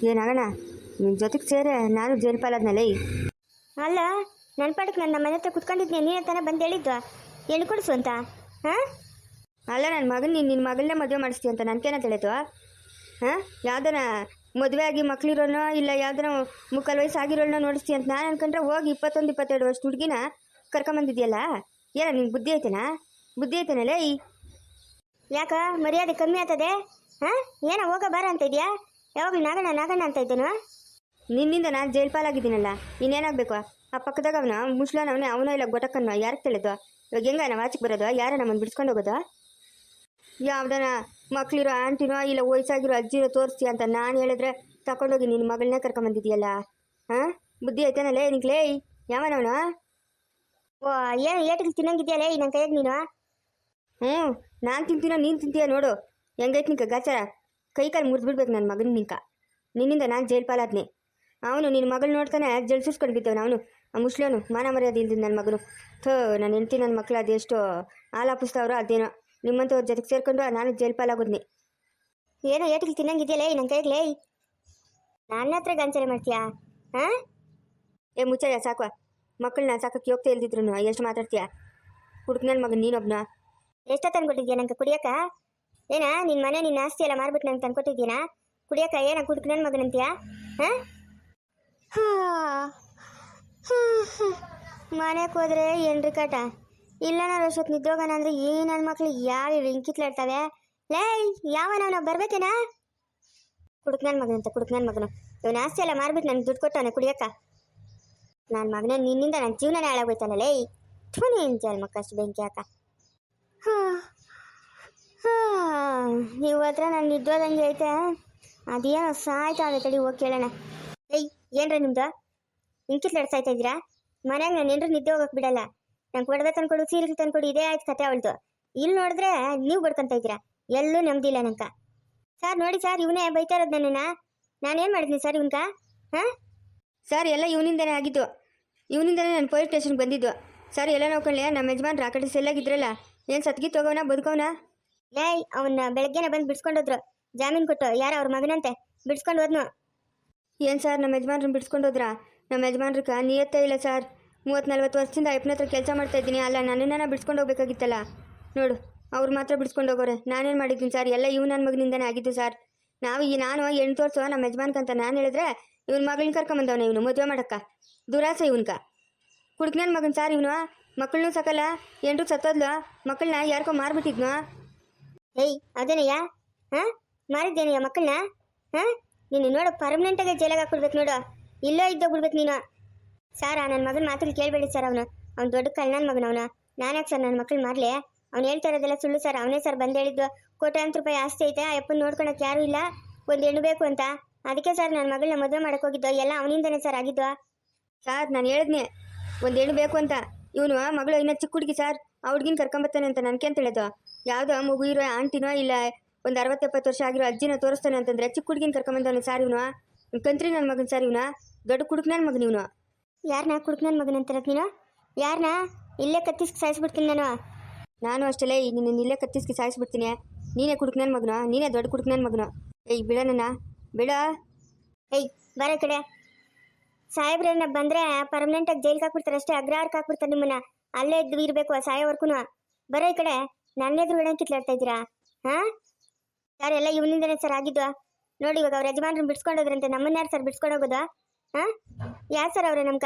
ಏನಾಗೋಣ? ನಿನ್ನ ಜೊತೆಗೆ ಸೇರೆ ನಾನು ಜೈಲು ಪಾಲಾದ್ನಲ್ಲೇ ಅಲ್ಲ ನನ್ನ ಪಾಡಕ್ಕೆ ನನ್ನ ಮನೆ ಹತ್ರ ಕುತ್ಕೊಂಡಿದ್ದೆ ನೀನೇ ತಾನೇ ಬಂದು ಹೇಳಿದ್ದು. ಹೆಣ್ಣು ಕೊಡಿಸು ಅಂತ ಹಾಂ? ಅಲ್ಲ ನನ್ನ ಮಗನ ನೀನು ನಿನ್ನ ಮಗಳನ್ನೇ ಮದುವೆ ಮಾಡಿಸ್ತೀಯ ಅಂತ ನನಗೇನ ತಿಳಿತು ಹಾಂ? ಯಾವ್ದನ ಮದುವೆ ಆಗಿ ಮಕ್ಳಿರೋನೋ ಇಲ್ಲ ಯಾವ್ದನ ಮುಕ್ಕಲ್ ವಯಸ್ಸು ಆಗಿರೋಣ ನೋಡಿಸ್ತೀಯ ಅಂತ ನಾನು ಅನ್ಕೊಂಡ್ರೆ ಹೋಗಿ ಇಪ್ಪತ್ತೊಂದು ಇಪ್ಪತ್ತೆರಡು ವರ್ಷ ಹುಡುಗಿನ ಕರ್ಕೊಂಬಂದಿದ್ಯಲ್ಲ? ಏನ ನಿಂಗೆ ಬುದ್ಧಿ ಐತೆನಾ? ಬುದ್ಧಿ ಐತೆನಲ್ಲ? ಈ ಯಾಕ ಮರ್ಯಾದೆ ಕಮ್ಮಿ ಆಗ್ತದೆ? ಹಾಂ? ಏನೋ ಹೋಗ ಬಾರ ಅಂತ ಇದೆಯಾ? ಯಾವಾಗಲೂ ನಾಗಣ್ಣ ನಾಗಣ್ಣ ಅಂತ ಇದ್ದೇನು? ನಿನ್ನಿಂದ ನಾನು ಜೈಲ್ ಪಾಲಾಗಿದ್ದೀನಲ್ಲ, ಇನ್ನೇನಾಗಬೇಕು? ಆ ಪಕ್ಕದಾಗ ಅವನ, ಮುಸ್ಲಾನ ಅವನೇ ಇಲ್ಲ ಗೊಟಕ್ಕನ್ನೋ ಯಾರಿಗೆ ತಿಳಿದು? ಇವಾಗ ಹೆಂಗ ನಾವು ಆಚೆಗೆ ಬರೋದು? ಯಾರ ನಮ್ಮನ್ನು ಬಿಡ್ಸ್ಕೊಂಡು ಹೋಗೋದು? ಯಾವ್ದನ ಮಕ್ಳಿರೋ, ಆಂಟಿನೋ, ಇಲ್ಲ ವಯಸ್ಸಾಗಿರೋ ಅಜ್ಜಿರೋ ತೋರಿಸ್ತೀಯ ಅಂತ ನಾನು ಹೇಳಿದ್ರೆ ತಗೊಂಡೋಗಿ ನಿನ್ನ ಮಗಳನ್ನೇ ಕರ್ಕೊಂಬಂದಿದ್ಯಲ್ಲ? ಹಾಂ ಬುದ್ಧಿ ಐತೇನಲ್ಲೇ ಲೇ ಯಾವನವನ ಓ ಏನು ಏಟಿಗೆ ಈ ನನ್ನ ಕೈಯಾಗ ನೀನು? ಹ್ಞೂ ನಾನು ತಿಂತೀನೋ ನೀನು ತಿಂತೀಯ ನೋಡು. ಹೆಂಗೈತೆ ನಿಂಗೆ ಗಾಚಾರ ಕೈ ಕಾಲು ಮುರಿದ್ಬಿಡ್ಬೇಕು ನನ್ನ ಮಗನ ನಿಂಕ ನಿನ್ನಿಂದ ನಾನು ಜೈಲು ಪಾಲಾದ್ನೆ ಅವನು ನಿನ್ನ ಮಗಳು ನೋಡ್ತಾನೆ ಜಲ್ಸಿಸ್ಕೊಂಡು ಬಿದ್ದವನು ಅವನು. ಆ ಮುಸ್ಲಿವನು ಮಾನ ಮರ್ಯಾದೆ ಇಲ್ದಿದ್ದು ನನ್ನ ಮಗನು. ಥೋ, ನಾನು ಹೆಂಡತಿ ನನ್ನ ಮಕ್ಕಳು ಅದೆಷ್ಟು ಅವರು ಅದೇನೋ. ನಿಮ್ಮಂಥವ್ರ ಜೊತೆಗೆ ಸೇರ್ಕೊಂಡು ನಾನು ಜೈಲು ಪಾಲಾಗೋದ್ನಿ ಏನೋ ಏಟಿಗೆ ತಿನ್ನಂಗಿದೆಯಲ್ಲ ನನ್ನ ನನ್ನ ಲೇ? ನನ್ನ ಹತ್ರ ಗಂಚಲೆ ಮಾಡ್ತೀಯಾ? ಹಾಂ? ಏ ಮುಚ್ಚಯ್ಯ, ಸಾಕು. ಮಕ್ಕಳನ್ನ ಸಾಕಕ್ಕೆ ಹೋಗ್ತಾ ಇಲ್ದಿದ್ರು ಎಷ್ಟು ಮಾತಾಡ್ತೀಯಾ? ಹುಡುಕ್ ನನ್ನ ಮಗನ ನೀನೊಬ್ನ. ಎಷ್ಟ ತಂದ್ಕೊಟ್ಟಿದ್ಯಾ ನಂಗೆ ಕುಡಿಯಕ ಏನ ನಿನ್ನ ಮನೆ ನಿನ್ನ ಆಸ್ತಿ ಎಲ್ಲ ಮಾರ್ಬಿಟ್ಟು ನಂಗೆ ತಂದ್ಕೊಟ್ಟಿದ್ದೀನಾ? ಕುಡಿಯಕ ಏನ, ಕುಡ್ಕ ನನ್ನ ಮಗನಂತೀಯ ಹಾಂ? ಮನೆಗೆ ಹೋದ್ರೆ ಏನ್ರಿ ಕಾಟ? ಇಲ್ಲ ನಾನು ಅಷ್ಟೊತ್ತು ನಿದ್ದೋಗೋಣ ಅಂದ್ರೆ ಈ ನನ್ನ ಮಕ್ಳು ಯಾವ ಇಂಕಿತ್ಲಾಡ್ತವೆ? ಲೇ ಯಾವನವನ ಬರ್ಬೇಕೇನಾ? ಕುಡ್ಕ ನನ್ನ ಮಗನಂತ, ಕುಡ್ಕ ನನ್ನ ಮಗನು. ಇವನ ಆಸ್ತಿ ಎಲ್ಲ ಮಾರ್ಬಿಟ್ಟು ನನಗೆ ದುಡ್ಡು ಕೊಟ್ಟವನ ಕುಡಿಯಕ್ಕ. ನನ್ನ ಮಗನ ನಿನ್ನಿಂದ ನನ್ನ ಜೀವನನೇ ಹಾಳಾಗೋಯ್ತಲ್ಲ ಲೇ. ಥೂ ನೀನು ಜನ್ಮಕ್ಕಷ್ಟು ಬೆಂಕಿ ಹಾಕ. ನೀವು ಹತ್ರ ನಾನು ನಿದ್ದೋದಂಗೆ ಐತೆ. ಅದೇನೋ ಸಾಯ್ತಾ ಅದೇ ತಡಿ, ಹೋಗಿ ಕೇಳೋಣ. ಏಯ್, ಏನ್ರ ನಿಮ್ದು? ಇಂಕಿತ್ಲಾಡ್ ಸಾಯ್ತಾ ಇದ್ದೀರಾ ಮನೆಯಾಗ ನಾನು ಏನ್ರ ನಿದ್ದೆ ಹೋಗಕ್ಕೆ ಬಿಡಲ್ಲ. ನಂಗೆ ಕೊಡದೆ ತಂದ್ಕೊಡು ಸೀರೆ ತಂದ್ಕೊಡು ಇದೇ ಆಯ್ತು ಕತೆ ಅವಳ್ದು. ಇಲ್ಲಿ ನೋಡಿದ್ರೆ ನೀವು ಬಡ್ಕೊಂತ ಇದ್ದೀರಾ? ಎಲ್ಲೂ ನೆಮ್ಮದಿಲ್ಲ ನಂಕ ಸರ್, ನೋಡಿ ಸರ್, ಇವನೇ ಬೈತಾ ಇರೋದು ನಾನು ನಾನೇನು ಮಾಡಿದ್ನಿ ಸರ್ ಇವನ್ಕ ಹಾಂ? ಸರ್, ಎಲ್ಲ ಇವನಿಂದನೇ ಆಗಿದ್ದು. ಇವನಿಂದನೇ ನಾನು ಪೊಲೀಸ್ ಸ್ಟೇಷನ್ಗೆ ಬಂದಿದ್ದು. ಸರ್, ಎಲ್ಲ ನೋಡ್ಕೊಳ್ಳಿ ನಮ್ಮ ಯಜಮಾನ್ ಕಡೆ ಸೆಲ್ಲಾಗಿದ್ರಲ್ಲ ಏನು ಸತ್ಗಿತ್ತು ಹೋಗೋಣ ಬದುಕೋಣ ಏಯ್ ಅವನ್ನ ಬೆಳಗ್ಗೆನೆ ಬಂದು ಬಿಡ್ಸ್ಕೊಂಡೋದ್ರು. ಜಾಮೀನು ಕೊಟ್ಟು, ಯಾರ ಅವ್ರ ಮಗನಂತೆ, ಬಿಡ್ಸ್ಕೊಂಡು ಹೋದ್ನು. ಏನು ಸರ್ ನಮ್ಮ ಯಜಮಾನ್ರನ್ನ ಬಿಡ್ಸ್ಕೊಂಡು ಹೋದ್ರಾ? ನಮ್ಮ ಯಜಮಾನ್ರಕ್ಕ ನಿಯತ್ತೇ ಇಲ್ಲ ಸರ್. ಮೂವತ್ತು ನಲ್ವತ್ತು ವರ್ಷದಿಂದ ಅಯ್ಯಪ್ಪನ ಹತ್ರ ಕೆಲಸ ಮಾಡ್ತಾ ಇದ್ದೀನಿ. ಅಲ್ಲ ನನ್ನನ್ನ ಬಿಡ್ಸ್ಕೊಂಡು ಹೋಗ್ಬೇಕಾಗಿತ್ತಲ್ಲ? ನೋಡು, ಅವ್ರು ಮಾತ್ರ ಬಿಡ್ಸ್ಕೊಂಡು ಹೋಗೋರೆ. ನಾನೇನು ಮಾಡಿದ್ದೀನಿ ಸರ್? ಎಲ್ಲ ಇವ್ ನನ್ನ ಮಗನಿಂದನೇ ಆಗಿದ್ದು ಸರ್. ನಾವು ಈ ನಾನು ಎಂಟು ತೋರಿಸೋ ನಮ್ಮ ಯಜಮಾನ್ಕಂತ ನಾನು ಹೇಳಿದ್ರೆ ಇವ್ನ ಮಗಳನ್ನ ಬಂದವನ ಇವನು, ಮದುವೆ ಮಾಡಕ್ಕ. ದುರಾಸೆ ಇವನ್ಕ ಕುಡ್ಕ ಮಗನ್ ಸರ್ ಇವನು? ಮಕ್ಕಳನ್ನೂ ಸಾಕಲ್ಲ ಎಂಟು ಸತ್ತೋದ್ಲು ಮಕ್ಕಳನ್ನ ಯಾರ್ಕೋ ಮಾರ್ಬಿಟ್ಟಿದ್ನು? ಏಯ್ ಅದೇನಯ್ಯ ಹಾಂ? ಮಾರಿದ್ದೇನಯ್ಯ ಮಕ್ಕಳನ್ನ? ಹ? ನೀನು ನೋಡು ಪರ್ಮನೆಂಟಾಗಿ ಜೈಲಾಗ ಹಾಕ್ಬಿಡ್ಬೇಕು ನೋಡು. ಇಲ್ಲೋ ಇದ್ದೋಗ್ಬಿಡ್ಬೇಕು ನೀನು. ಸಾರ ನನ್ನ ಮಗನ ಮಾತಲ್ಲಿ ಕೇಳಬೇಡಿ ಸರ್ ಅವನು. ಅವ್ನು ದೊಡ್ಡ ಕಳ್ಳನ ಮಗನ ಅವನು. ನಾನ್ಯಾಕೆ ಸರ್ ನನ್ನ ಮಕ್ಕಳು ಮಾಡಲಿ ಅವ್ನು ಹೇಳ್ತಾ ಇರೋದೆಲ್ಲ ಸುಳ್ಳು ಸರ್. ಅವನೇ ಸರ್ ಬಂದು ಹೇಳಿದ್ದು. ಕೋಟ್ಯಾಂತರ ರೂಪಾಯಿ ಆಸ್ತಿ ಐತೆ, ಆ ಅಪ್ಪನ ನೋಡ್ಕೊಳಕ್ಕೆ ಯಾರೂ ಇಲ್ಲ. ಒಂದು ಹೆಣ್ಣು ಬೇಕು ಅಂತ. ಅದಕ್ಕೆ ಸರ್ ನನ್ನ ಮಗಳನ್ನ ಮದುವೆ ಮಾಡಕ್ಕೆ ಹೋಗಿದ್ದು, ಎಲ್ಲ ಅವನಿಂದನೇ ಸರ್ ಆಗಿದ್ದು? ಸರ್, ನಾನು ಹೇಳಿದ್ನೆ. ಒಂದು ಹೆಣ್ಣು ಬೇಕು ಅಂತ. ಇವನು ಮಗಳು ಇನ್ನೂ ಚಿಕ್ಕ ಹುಡುಗಿ ಸರ್. ಆ ಹುಡುಗಿನ ಕರ್ಕೊಂಬರ್ತಾನೆ ಅಂತ ನನಗೆ ಅಂತ ಹೇಳೋದು? ಯಾವುದೋ ಮಗು ಇರೋ ಆಂಟಿನೋ ಇಲ್ಲ ಒಂದು ಅರವತ್ತೆಪ್ಪತ್ತು ವರ್ಷ ಆಗಿರೋ ಅಜ್ಜಿನ ತೋರಿಸ್ತಾನೆ ಅಂತಂದ್ರೆ ಚಿಕ್ಕ ಹುಡುಗಿನ ಕರ್ಕೊಂಬಂದವನು ಸರ್ ಇವನು? ಕಂತ್ರಿ ನನ್ನ ಮಗನ ಸರ್ ಇವನು? ದೊಡ್ಡ ಕುಡುಕ್ ನನ್ನ ಮಗನ ಇವನು? ಯಾರನ್ನ ಕುಡುಕ್ ನನ್ನ ಮಗನ ಅಂತಿರೋದು ನೀನು? ಯಾರನ್ನ ಇಲ್ಲೇ ಕತ್ತಿಸ್ಕಿ ಸಾಯಿಸ್ಬಿಡ್ತೀನಿ ನಾನು. ನಾನು ಅಷ್ಟೇ ನಿನ್ನ ಇಲ್ಲೇ ಕತ್ತಿಸ್ಕಿ ಸಾಯಿಸ್ಬಿಡ್ತೀನಿ. ನೀನೇ ಕುಡುಕ್ ನನ್ನ ಮಗನ ನೀನೇ ದೊಡ್ಡ ಕುಡುಕ್ ನನ್ನ ಮಗನ. ಏಯ್ ಬಿಡ ನನ್ನ. ಬಿಡ. ಏಯ್ ಬರ ಕಡೆ. ಸಾಹೇಬ್ರನ್ನ ಬಂದರೆ ಪರ್ಮನೆಂಟಾಗಿ ಜೈಲ್ಗೆ ಹಾಕ್ಬಿಡ್ತಾರೆ ಅಷ್ಟೇ ಅಗ್ರಹಾರಕ್ಕೆ ಹಾಕ್ಬಿಡ್ತಾರೆ ನಿಮ್ಮನ್ನ. ಅಲ್ಲೇ ಇದ್ದು ಇರಬೇಕು ಸಾಯೋವರ್ಗು ಬರೋ ಈ ಕಡೆ ನನ್ನ ಎದುರು ಹಿಡಂಗೆ ಕಿತ್ಲಾಡ್ತಾ ಇದ್ದೀರಾ? ಹಾ? ಸರ್ ಎಲ್ಲ ಇವನಿಂದನೇ ಸರ್ ಆಗಿದ್ದು? ನೋಡಿ ಇವಾಗ ಅವ್ರ ಯಜಮಾನ್ರನ್ನ ಬಿಡ್ಸ್ಕೊಂಡೋದ್ರಂತೆ ನಮ್ಮನ್ನ ಸರ್ ಬಿಡ್ಸ್ಕೊಂಡು ಹೋಗೋದು? ಹಾ? ಯಾರು ಸರ್ ಅವ್ರೆ ನಮ್ಕ?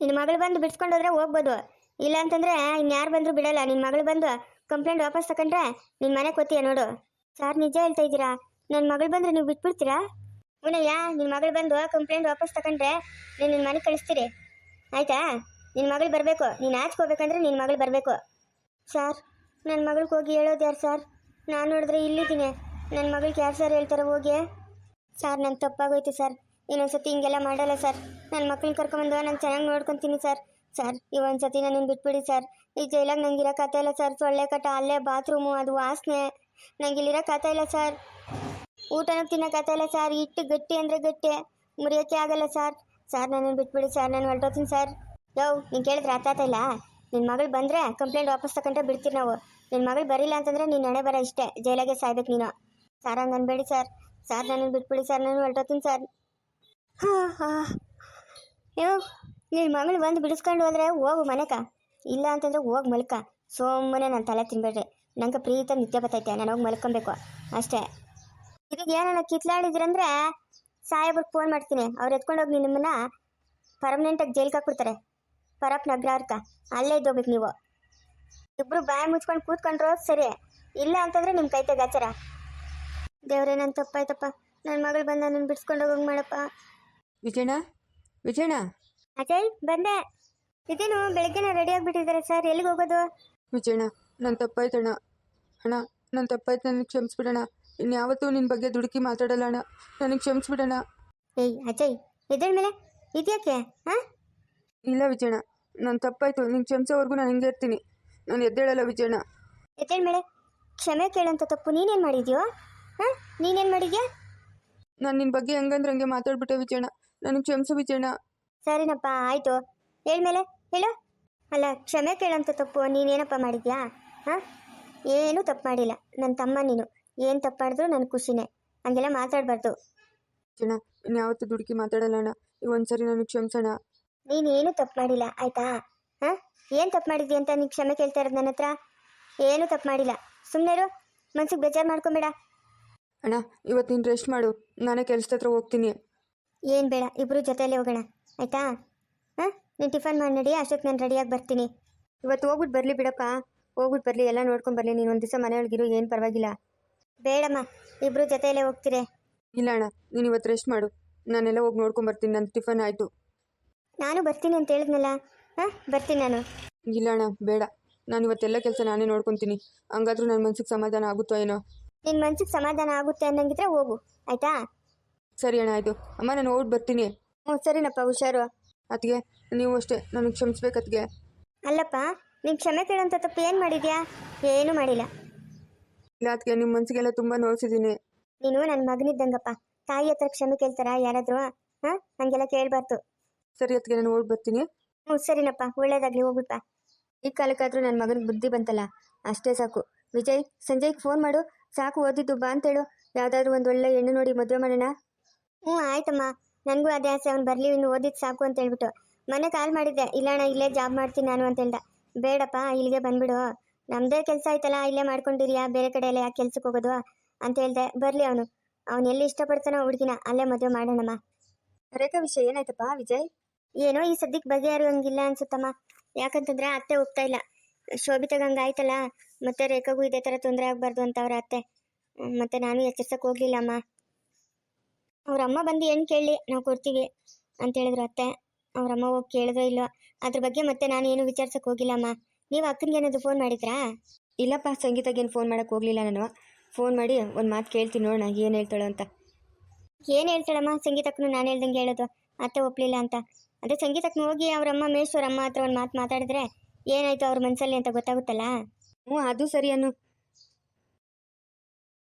ನಿನ್ನ ಮಗಳು ಬಂದು ಬಿಡ್ಸ್ಕೊಂಡೋದ್ರೆ ಹೋಗ್ಬೋದು. ಇಲ್ಲ ಅಂತಂದ್ರೆ ಇನ್ಯಾರು ಬಂದ್ರು ಬಿಡಲ್ಲ. ನಿನ್ನ ಮಗಳು ಬಂದು ಕಂಪ್ಲೇಂಟ್ ವಾಪಸ್ ತಗೊಂಡ್ರೆ ನಿನ್ನ ಮನೆ ಕೊತ್ತೀಯ ನೋಡು. ಸರ್ ನಿಜ ಹೇಳ್ತಾ ಇದ್ದೀರಾ? ನನ್ನ ಮಗಳು ಬಂದ್ರೆ ನೀವು ಬಿಟ್ಬಿಡ್ತೀರಾ? ಏನಯ್ಯ ನಿನ್ನ ಮಗಳು ಬಂದು ಕಂಪ್ಲೇಂಟ್ ವಾಪಸ್ ತಗೊಂಡ್ರೆ ನೀನು ನಿನ್ನ ಮನೆಗೆ ಕಳಿಸ್ತೀರಿ. ಆಯ್ತಾ? ನಿನ್ನ ಮಗಳು ಬರಬೇಕು. ನೀನು ಆಚ್ಕೋಬೇಕಂದ್ರೆ ನಿನ್ನ ಮಗಳು ಬರಬೇಕು. ಸರ್ ನನ್ನ ಮಗಳಿಗೆ ಹೋಗಿ ಹೇಳೋದು ಯಾರು ಸರ್? ನಾನು ನೋಡಿದ್ರೆ ಇಲ್ಲಿದ್ದೀನಿ. ನನ್ನ ಮಗಳಿಗೆ ಯಾರು ಸರ್ ಹೇಳ್ತಾರೆ ಹೋಗಿ. ಸರ್, ನಂಗೆ ತಪ್ಪಾಗೋಯ್ತು ಸರ್. ಇನ್ನೊಂದ್ಸತಿ ಹಿಂಗೆಲ್ಲ ಮಾಡಲ್ಲ ಸರ್. ನನ್ನ ಮಕ್ಕಳನ್ನ ಕರ್ಕೊಂಬಂದು ನಾನು ಚೆನ್ನಾಗಿ ನೋಡ್ಕೊತೀನಿ ಸರ್. ಸರ್, ಈ ನಾನು ನಿನ್ನ ಬಿಟ್ಬಿಡಿ ಸರ್. ಈ ಜೈಲಾಗ ನಂಗೆ ಇರೋಕ್ಕಾಗ್ತಾ ಇಲ್ಲ ಸರ್. ಸೊಳ್ಳೆ ಕಟ್ಟ, ಅಲ್ಲೇ ಬಾತ್ರೂಮು, ಅದು ವಾಸನೆ. ನಂಗೆ ಇಲ್ಲಿರೋಕ್ಕಾಗ್ತಾ ಇಲ್ಲ ಸರ್. ಊಟನೂ ತಿನ್ನಕ್ಕಾಗ್ತಾ ಇಲ್ಲ ಸರ್. ಇಟ್ಟು ಗಟ್ಟಿ ಅಂದರೆ ಗಟ್ಟಿ. ಮುರಿಯೋಕ್ಕೆ ಆಗಲ್ಲ ಸರ್. ಸರ್ ನನ್ನನ್ನು ಬಿಟ್ಬಿಡಿ ಸರ್. ನಾನು ಹೊರಟೋತೀನಿ ಸರ್. ಯೋ, ನೀನು ಕೇಳಿದ್ರೆ ಅರ್ಥ ಇಲ್ಲ. ನಿನ್ನ ಮಗಳು ಬಂದರೆ ಕಂಪ್ಲೇಂಟ್ ವಾಪಸ್ ತಗೊಂಡ್ರೆ ಬಿಡ್ತೀವಿ ನಾವು. ನಿನ್ನ ಮಗಳು ಬರಿಲ್ಲ ಅಂತಂದ್ರೆ ನೀನು ಹಣೆ ಬರ ಇಷ್ಟೇ. ಜೈಲಾಗೆ ಸಾಯ್ಬೇಕು ನೀನು. ಸರ್ ಹಂಗೆ ಅನ್ಬೇಡಿ ಸರ್. ಸಾರ್ ನನ್ನ ಬಿಟ್ಬಿಡಿ ಸರ್, ನಾನು ಹೊರಟೋತೀನಿ ಸರ್. ಹಾಂ ಹಾಂ. ನಿನ್ನ ಮಗಳು ಬಂದು ಬಿಡಿಸ್ಕೊಂಡು ಹೋದ್ರೆ ಹೋಗು ಮನೆಕ. ಇಲ್ಲ ಅಂತಂದ್ರೆ ಹೋಗಿ ಮಲ್ಕ. ಸುಮ್ಮನೆ ನಾನು ತಲೆ ತಿನ್ಬೇಡ್ರಿ. ನಂಗೆ ಪ್ರೀತ ನಿತ್ಯ ಬರ್ತೈತೆ ನಾನು ಹೋಗಿ ಮಲ್ಕೊಬೇಕು. ಅಷ್ಟೇ. ಇದೀಗ ಏನನ್ನ ಕಿತ್ಲಾಡಿದ್ರಂದ್ರೆ ಸಾಹೇಬ್ರಿಗೆ ಫೋನ್ ಮಾಡ್ತೀನಿ. ಅವ್ರು ಎತ್ಕೊಂಡೋಗಿ ನಿಮ್ಮನ್ನ ಪರ್ಮನೆಂಟಾಗಿ ಜೈಲ್ಗೆ ಹಾಕ್ಬಿಡ್ತಾರೆ. ಪರಪ್ ನಗ್ರಾರ್ಥ ಅಲ್ಲೇ ಇದ್ದೋಗ್ಬೇಕು ನೀವು. ಇಬ್ರು ಬಾಯಿ ಮುಚ್ಕೊಂಡು ಕೂತ್ಕೊಂಡ್ರು ಸರಿ. ಇಲ್ಲ ಅಂತಂದ್ರೆ ನಿಮ್ಮ ಕೈ ಗಾಚಾರ. ದೇವ್ರೇ ನನ್ನ ತಪ್ಪಾಯ್ತಪ್ಪ. ನನ್ನ ಮಗಳು ಬಂದ ನನ್ನ ಬಿಡಿಸ್ಕೊಂಡು ಹೋಗಂಗೆ ಮಾಡಪ್ಪ. ವಿಜಯಣ್ಣ? ವಿಜಯಣ್ಣ? ಅಜಯ್ ಬಂದೆ. ಇದೇನು ಬೆಳಗ್ಗೆನ ರೆಡಿ ಆಗಿಬಿಟ್ಟಿದ್ದಾರೆ ಸರ್ ಎಲ್ಲಿಗೆ ಹೋಗೋದು? ವಿಜಯಣ್ಣ ನನ್ನ ತಪ್ಪಾಯ್ತಣ್ಣ. ಅಣ್ಣ ನನ್ನ ತಪ್ಪಾಯ್ತು ನನಗೆ ಕ್ಷಮಿಸ್ಬಿಡಣ್ಣ ಇನ್ಯಾವತ್ತೂ ನಿನ್ನ ಬಗ್ಗೆ ದುಡುಕಿ ಮಾತಾಡಲ್ಲ ಅಣ್ಣ. ನನಗೆ ಕ್ಷಮಿಸ್ಬಿಡಣ್ಣ ಏಯ್ ಅಜಯ್ ಇದ್ರ ಮೇಲೆ? ಇದ್ಯಾಕೆ? ಹಾಂ? ಇಲ್ಲ ವಿಜಯಣ್ಣ ನನ್ನ ತಪ್ಪಾಯ್ತು ನಿಂಗೆ ಕ್ಷಮಿಸೋವರೆಗೂ ನಾನು ಹಿಂಗೆ ಇರ್ತೀನಿ. ನಾನು ಎದ್ದೇಳಲ್ಲ ವಿಜಯಣ್ಣ. ಎದ್ದೇಳ ಮೇಲೆ ಕ್ಷಮೆ ಕೇಳಂತ ತಪ್ಪು ನೀನೇನು ಮಾಡಿದ್ಯೋ? ಹಾಂ? ನೀನೇನು ಮಾಡಿದ್ಯಾ? ನಾನು ನಿನ್ನ ಬಗ್ಗೆ ಹೆಂಗಂದ್ರೆ ಹಂಗೆ ಮಾತಾಡ್ಬಿಟ್ಟೆ ವಿಜಯಣ್ಣ. ನನಗೆ ಕ್ಷಮಿಸು ವಿಜಯಣ್ಣ. ಸರಿನಪ್ಪ ಆಯಿತು. ಹೇಳ್ಮೇಲೆ ಹೇಳು. ಅಲ್ಲ ಕ್ಷಮೆ ಕೇಳಂತ ತಪ್ಪು ನೀನೇನಪ್ಪ ಮಾಡಿದ್ಯಾ? ಹಾಂ? ಏನೂ ತಪ್ಪು ಮಾಡಿಲ್ಲ. ನನ್ನ ತಮ್ಮ ನೀನು. ಏನು ತಪ್ಪು ಮಾಡಿದ್ರು ನನ್ನ ಖುಷಿನೇ. ಹಂಗೆಲ್ಲ ಮಾತಾಡಬಾರ್ದು. ವಿಜಯಣ್ಣ ಇನ್ಯಾವತ್ತೂ ದುಡುಕಿ ಮಾತಾಡಲ್ಲ ಅಣ್ಣ. ಈ ಒಂದ್ಸರಿ ನನಗೆ ಕ್ಷಮಿಸೋಣ. ನೀನೇನು ತಪ್ಪು ಮಾಡಿಲ್ಲ ಆಯ್ತಾ? ಹಾಂ? ಏನು ತಪ್ಪು ಮಾಡಿದ್ಯ ಅಂತ ನೀನು ಕ್ಷಮೆ ಕೇಳ್ತಾ ಇರೋದು ನನ್ನ ಹತ್ರ? ಏನೂ ತಪ್ಪು ಮಾಡಿಲ್ಲ. ಸುಮ್ಮನೆರು ಮನ್ಸಿಗೆ ಬೇಜಾರು ಮಾಡ್ಕೊಂಬೇಡ. ಅಣ್ಣ ಇವತ್ತು ನೀನು ರೆಸ್ಟ್ ಮಾಡು. ನಾನೇ ಕೆಲಸದ ಹತ್ರ ಹೋಗ್ತೀನಿ. ಏನು ಬೇಡ ಇಬ್ಬರು ಜೊತೆಯಲ್ಲೇ ಹೋಗೋಣ ಆಯ್ತಾ? ಹಾಂ? ನೀನು ಟಿಫನ್ ಮಾಡಿ ನಡಿ ಅಷ್ಟೊತ್ತು ನಾನು ರೆಡಿಯಾಗಿ ಬರ್ತೀನಿ. ಇವತ್ತು ಹೋಗ್ಬಿಟ್ಟು ಬರಲಿ ಬಿಡಪ್ಪ. ಹೋಗ್ಬಿಟ್ಟು ಬರಲಿ ಎಲ್ಲ ನೋಡ್ಕೊಂಡು ಬರಲಿ. ನೀನು ಒಂದು ದಿವಸ ಮನೆಯೊಳಗಿರು ಏನು ಪರವಾಗಿಲ್ಲ. ಬೇಡಮ್ಮ ಇಬ್ಬರು ಜೊತೆಯಲ್ಲೇ ಹೋಗ್ತೀರಿ. ಇಲ್ಲ ಅಣ್ಣ ನೀನು ಇವತ್ತು ರೆಸ್ಟ್ ಮಾಡು. ನಾನೆಲ್ಲ ಹೋಗಿ ನೋಡ್ಕೊಂಡು ಬರ್ತೀನಿ. ನನ್ನ ಟಿಫನ್ ಆಯಿತು. ನಾನು ಬರ್ತೀನಿ ಅಂತ ಹೇಳಿದ್ನಲ್ಲ. ಹಾಂ ಬರ್ತೀನಿ ನಾನು. ಇಲ್ಲ ಅಣ್ಣ ಬೇಡ. ನಾನು ಇವತ್ತೆಲ್ಲ ಕೆಲಸ ನಾನೇ ನೋಡ್ಕೊತೀನಿ. ಹಂಗಾದ್ರೂ ನನ್ನ ಮನ್ಸಿಗೆ ಸಮಾಧಾನ ಆಗುತ್ತೋ ಏನೋ? ನಿನ್ನ ಮನ್ಸಿಗೆ ಸಮಾಧಾನ ಆಗುತ್ತೆ ಅನ್ನಂಗಿದ್ರೆ ಹೋಗು. ಆಯ್ತಾ? ಸರಿ ಅಣ್ಣ ಆಯಿತು. ಅಮ್ಮ ನಾನು ಓಡ್ ಬರ್ತೀನಿ. ಹ್ಞೂ ಸರಿನಪ್ಪ ಹುಷಾರು. ಅತ್ತಿಗೆ ನೀವು ಅಷ್ಟೇ. ನನಗೆ ಕ್ಷಮಿಸ್ಬೇಕು ಅತ್ತಿಗೆ. ಅಲ್ಲಪ್ಪ ನೀನು ಕ್ಷಮೆ ಕೇಳೋಂಥ ತಪ್ಪು ಏನು ಮಾಡಿದ್ಯಾ? ಏನೂ ಮಾಡಿಲ್ಲ. ಇಲ್ಲ ಅತ್ತಿಗೆ ನಿಮ್ಮ ಮನ್ಸಿಗೆಲ್ಲ ತುಂಬ ನೋಯಿಸಿದ್ದೀನಿ ನೀನು ನನ್ನ ಮಗನಿದ್ದಂಗಪ್ಪ. ತಾಯಿ ಹತ್ರ ಕ್ಷಮೆ ಕೇಳ್ತಾರಾ ಯಾರಾದರೂ? ಹಾಂ ಹಂಗೆಲ್ಲ ಕೇಳಬಾರ್ದು. ಸರಿ ಅತ್ತಿಗೆ ನಾನು ಹೋಗಿ ಬರ್ತೀನಿ. ಹ್ಞೂ ಸರಿನಪ್ಪ ಒಳ್ಳೇದಾಗಲಿ ಹೋಗ್ಬಿಟ್ಟ ಈ ಕಾಲಕ್ಕಾದ್ರೂ ನನ್ನ ಮಗನ ಬುದ್ಧಿ ಬಂತಲ್ಲ ಅಷ್ಟೇ ಸಾಕು. ವಿಜಯ್ ಸಂಜಯ್ಗೆ ಫೋನ್ ಮಾಡು ಸಾಕು ಓದಿದ್ದು ಬಾ ಅಂತೇಳು ಯಾವುದಾದ್ರೂ ಒಂದು ಒಳ್ಳೆ ಹೆಣ್ಣು ನೋಡಿ ಮದುವೆ ಮಾಡೋಣ. ಹ್ಞೂ ಆಯ್ತಮ್ಮ. ನನಗೂ ಅದೇ ಆಸೆ ಅವ್ನು ಬರಲಿ ಇನ್ನು ಓದಿದ್ದು ಸಾಕು ಅಂತ ಹೇಳ್ಬಿಟ್ಟು. ಮನೆ ಕಾಲ್ ಮಾಡಿದ್ದೆ ಇಲ್ಲ ಅಣ್ಣ ಇಲ್ಲೇ ಜಾಬ್ ಮಾಡ್ತೀನಿ ನಾನು ಅಂತ ಹೇಳ್ದ. ಬೇಡಪ್ಪ ಇಲ್ಲಿಗೆ ಬಂದ್ಬಿಡು. ನಮ್ಮದೇ ಕೆಲಸ ಆಯ್ತಲ್ಲ ಇಲ್ಲೇ ಮಾಡ್ಕೊಂಡಿರಿಯಾ ಬೇರೆ ಕಡೆ ಎಲ್ಲ ಯಾಕೆ ಕೆಲ್ಸಕ್ಕೆ ಹೋಗೋದು ಅಂತ ಹೇಳ್ದೆ. ಬರಲಿ ಅವನು. ಅವನು ಎಲ್ಲಿ ಇಷ್ಟಪಡ್ತಾನೋ ಹುಡುಗಿನ ಅಲ್ಲೇ ಮದುವೆ ಮಾಡೋಣಮ್ಮ. ರೇಖಾ ವಿಷಯ ಏನಾಯ್ತಪ್ಪ ವಿಜಯ್? ಏನೋ ಈ ಸದ್ಯಕ್ಕೆ ಬಗೆಹರಿಯೋಂಗಿಲ್ಲ ಅನ್ಸುತ್ತಮ್ಮ. ಯಾಕಂತಂದ್ರೆ ಅತ್ತೆ ಹೋಗ್ತಾ ಇಲ್ಲ. ಶೋಭಿತಾಗ ಹಂಗಾಯ್ತಲ್ಲ ಮತ್ತೆ ರೇಖಾಗೂ ಇದೇ ಥರ ತೊಂದರೆ ಆಗಬಾರ್ದು ಅಂತ ಅವ್ರ ಅತ್ತೆ. ಮತ್ತೆ ನಾನು ಎಚ್ಚರಿಸಕ್ಕೆ ಹೋಗ್ಲಿಲ್ಲ ಅಮ್ಮ ಅವ್ರಮ್ಮ ಬಂದು ಏನು ಕೇಳಲಿ ನಾವು ಕೊಡ್ತೀವಿ ಅಂತ ಹೇಳಿದ್ರು ಅತ್ತೆ. ಅವ್ರಮ್ಮ ಹೋಗಿ ಕೇಳಿದ್ರೋ ಇಲ್ಲೋ ಅದ್ರ ಬಗ್ಗೆ ಮತ್ತೆ ನಾನು ಏನು ಹೋಗಿಲ್ಲ ಅಮ್ಮ ನೀವು ಅಕ್ಕನಿಗೆ ಏನಾದ್ರು ಫೋನ್ ಮಾಡಿದ್ರಾ? ಇಲ್ಲಪ್ಪ ಸಂಗೀತಗೇನು ಫೋನ್ ಮಾಡೋಕೆ ಹೋಗಲಿಲ್ಲ ನಾನು. ಫೋನ್ ಮಾಡಿ ಒಂದು ಮಾತು ಕೇಳ್ತೀನಿ ನೋಡೋಣ ಏನು ಹೇಳ್ತಾಳು ಅಂತ. ಏನು ಹೇಳ್ತಾಳಮ್ಮ ಸಂಗೀತಕ್ಕೂ ನಾನು ಹೇಳ್ದಂಗೆ ಹೇಳೋದು. ಅತ್ತೆ ಒಪ್ಲಿಲ್ಲ ಅಂತ. ಅದೇ ಸಂಗೀತಕ್ಕೆ ಹೋಗಿ ಅವರಮ್ಮ ಮೇಶ್ವರಮ್ಮ ಹತ್ರ ಒಂದು ಮಾತು ಮಾತಾಡಿದ್ರೆ ಏನಾಯ್ತು ಅವ್ರ ಮನಸ್ಸಲ್ಲಿ ಅಂತ ಗೊತ್ತಾಗುತ್ತಲ್ಲ? ಹ್ಞೂ ಅದು ಸರಿ ಅನ್ನು.